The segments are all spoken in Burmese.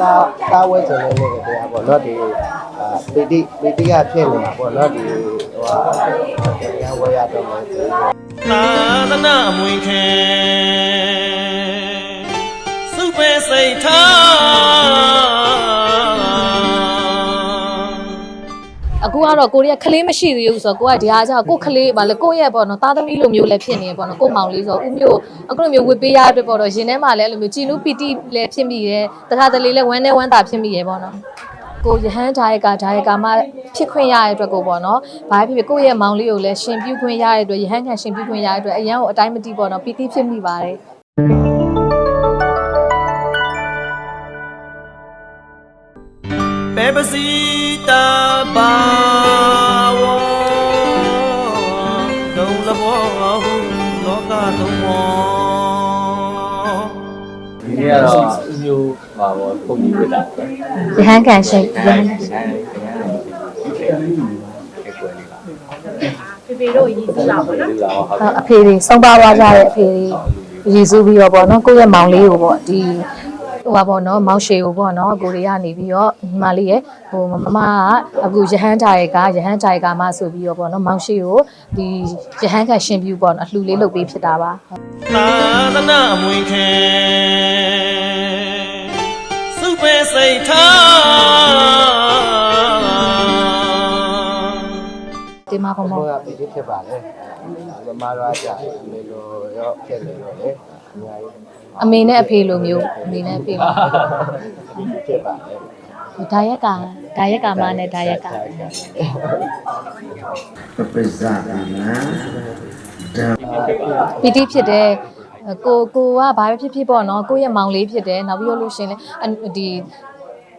တာတာဝဲကျင်နေတဲ့တရားပေါ့နော်ဒီအာပီတိပီတိကဖြစ်နေတာပေါ့နော်ဒီဟိုဟာတရားဝဲရတော့မယ်ဆိုတော့သာသနာအမွေခံစု အခုကတော့ကိုရီးယားကလေးမရှိသေးဘူးဆိုတော့ကိုကဒီဟာကျတော့ကိုကလေးဗာလေကိုရဲ့ပေါ့နော်သားသမီးလိုမျိုးလည်းဖြစ်နေပေါ့နော်ကိုမောင်လေးဆိုတော့ဦးမျိုးအခုလိုမျိုးဝစ်ပေးရတဲ့ပေါ့တော့ရင်ထဲမှာလည်းအဲ့လိုမျိုးကြည်နူးပီတိလည်းဖြစ်မိရဲတခါတလေလည်းဝမ်းနဲ့ဝမ်းသာဖြစ်မိရဲပေါ့နော်ကိုယဟန်ဒါယကဒါယကမှဖြစ်ခွင့်ရတဲ့အတွက်ကိုပေါ့နော်။ဘာဖြစ်ဖြစ်ကိုယ့်ရဲ့မောင်လေးကိုလည်းရှင်ပြုခွင့်ရတဲ့အတွက်ယဟန်ခံရှင်ပြုခွင့်ရတဲ့အတွက်အရန်ကိုအတိုင်းမတိပေါ့နော်ပီတိဖြစ်မိပါတယ် ပဲပစီတာပါဝဒုံလဘောဟုလောကသုံးဘောဒီနေ့ကတော့မျိုးပါပေါ့ပုံကြီးပြတာပဲ။ယဟန်ခံရှင်ယဟန်ဆိုင်ဆိုင်ဆိုင်အဲ့ကွယ်လေးပါဖေဖေတို့ရည်စလာပေါ့နော်ဒီလာဟုတ်ဟုတ်အဖေတွေဆုံးပါသွားကြတဲ့အဖေတွေရည်စူးပြီးတော့ပေါ့နော်ကိုယ့်ရဲ့မောင်လေးကိုပေါ့ဒီ ဟိုပါပေါ့နော်မောင်ရှေကိုပေါ့နော်ကိုရီးယားနေပြီးတော့ညီမလေးရဲ့ဟိုမမကအခုရဟန်းတာရဲ့ကရဟန်းတာရဲ့ကမှဆိုပြီးတော့ပေါ့နော်မောင်ရှေကိုဒီရဟန်းခံရှင်ပြူပေါ့နော်အလှူလေးလုပ်ပေးဖြစ်တာပါဟုတ်သာသနာအမွေခံစုပဲစိတ်ထားဒီမှာပေါ့ဘုပေါ့ရားပီတိဖြစ်ပါလေမမရွာကြလေလိုရောဖြစ်နေတော့လေ အများကြီးအမေနဲ့အဖေလိုမျိုးအမေနဲ့အဖေလိုပီတိဖြစ်ပါလေဒါရက်ကဒါရက်ကမနဲ့ဒါရက်ကပပိဇာနာဒါပီတိဖြစ်တယ်ကိုကိုကဘာပဲဖြစ်ဖြစ်ပေါ့နော်ကိုယ့်ရဲ့မောင်လေးဖြစ်တယ်နောက်ပြီးတော့လို့ရှရင်လေအဒီ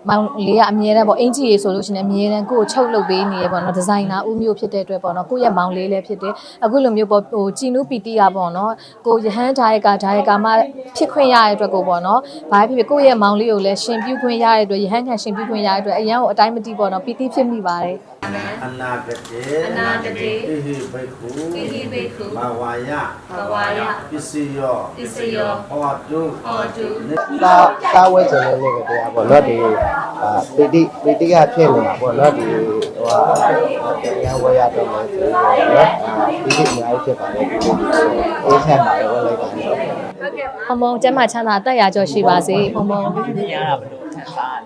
မောင်လေးကအမြဲတမ်းပေါ့အင်ဂျီရေဆိုလို့ရှရင်လည်းအမြဲတမ်းကိုကိုချုပ်လုပ်ပေးနေရပေါ့နော်ဒီဇိုင်နာဦးမျိုးဖြစ်တဲ့အတွက်ပေါ့နော်ကိုယ့်ရဲ့မောင်လေးလည်းဖြစ်တယ်အခုလိုမျိုးပေါ့ဟိုကြည်နူးပီတီကပေါ့နော်ကိုယဟန်ဒါယကဒါယကမှဖြစ်ခွင့်ရတဲ့အတွက်ကိုပေါ့နော်ဘာပဲဖြစ်ဖြစ်ကိုယ့်ရဲ့မောင်လေးကိုလည်းရှင်ပြုခွင့်ရတဲ့အတွက်ယဟန်ခံရှင်ပြုခွင့်ရတဲ့အတွက်အရန်ကိုအတိုင်းမတိပေါ့နော်ပီတိဖြစ်မိပါတယ်အနာဂတေအနာတတိဣဟိဘိက္ခုပိဟိဘေခုမဝါယဘဝယပစ္စယောပစ္စယောဟောတုဟောတုတာတာဝဲကျင်နေတဲ့တရားပေါ့နော်ဒီအာပီတိပီတိကဖြစ်နေတာပေါ့နော်ဒီဟိုဟာတရားဝဲရတော့မယ်ဆိုတော့နော်အာပီတိအများကြီးဖြစ်ပါလေဒီအေးဆက်ပါရောလိုက်ပါတော့မုံမုံကျမ်းမာချမ်းသာအသက်ရာကျော်ရှိပါစေမုံမုံရတာဘယ်လိုခံစား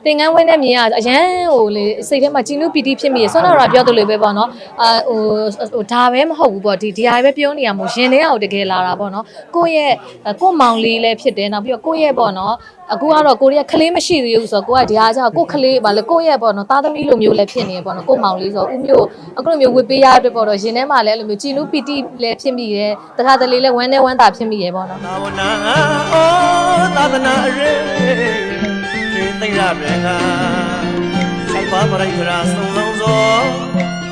သင်္ကန်းဝင်းနဲ့မြင်ရအရန်ဟိုလေစိတ်ထဲမှာကြည်နူးပီတိဖြစ်မိရဆွမ်းတော်ကပြောသလိုပဲပေါ့နော်အာဟိုဟိုဒါပဲမဟုတ်ဘူးပေါ့ဒီဒီဟာပဲပြောနေရမို့ရင်ထဲအောင်တကယ်လာတာပေါ့နော်ကိုယ့်ရဲ့ကိုယ့်မောင်လေးလည်းဖြစ်တယ်နောက်ပြီးတော့ကိုယ့်ရဲ့ပေါ့နော်အခုကတော့ကိုရီးယားကလေးမရှိသေးဘူးဆိုတော့ကိုကဒီဟာကျတော့ကိုယ့်ကလေးဗာလေကိုယ့်ရဲ့ပေါ့နော်သားသမီးလိုမျိုးလည်းဖြစ်နေရပေါ့နော်ကိုယ့်မောင်လေးဆိုတော့ဦးမျိုးအခုလိုမျိုးဝစ်ပေးရတဲ့ပေါ့တော့ရင်ထဲမှာလည်းအဲ့လိုမျိုးကြည်နူးပီတိလည်းဖြစ်မိရဲတခါတလေလည်းဝမ်းနဲ့ဝမ်းသာဖြစ်မိရဲပေါ့နော်သာဝနာဩသာသနာရေ ရှင်သိရပြန်ကဆိုင်ပါပရိခရာစုံလုံးစော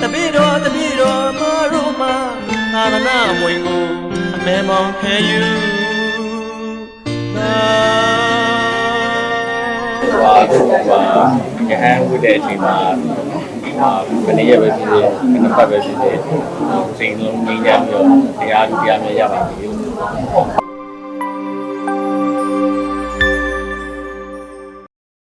တပိတော်တပိတော်မရုမသာသနာမွေကိုအမဲမောင်ခဲယူသာဟွာဟိုဟာရဟန်းဝတ်တဲ့အချိန်မှာအာဘယ်နည်းရပဲဖြစ်ဖြစ်ဘယ်နှစ်ပတ်ပဲဖြစ်ဖြစ်စိတ်လုံးငြိမ်းချမ်းပြီးတော့တရားလူတရားမြတ်ရပါမယ်လို့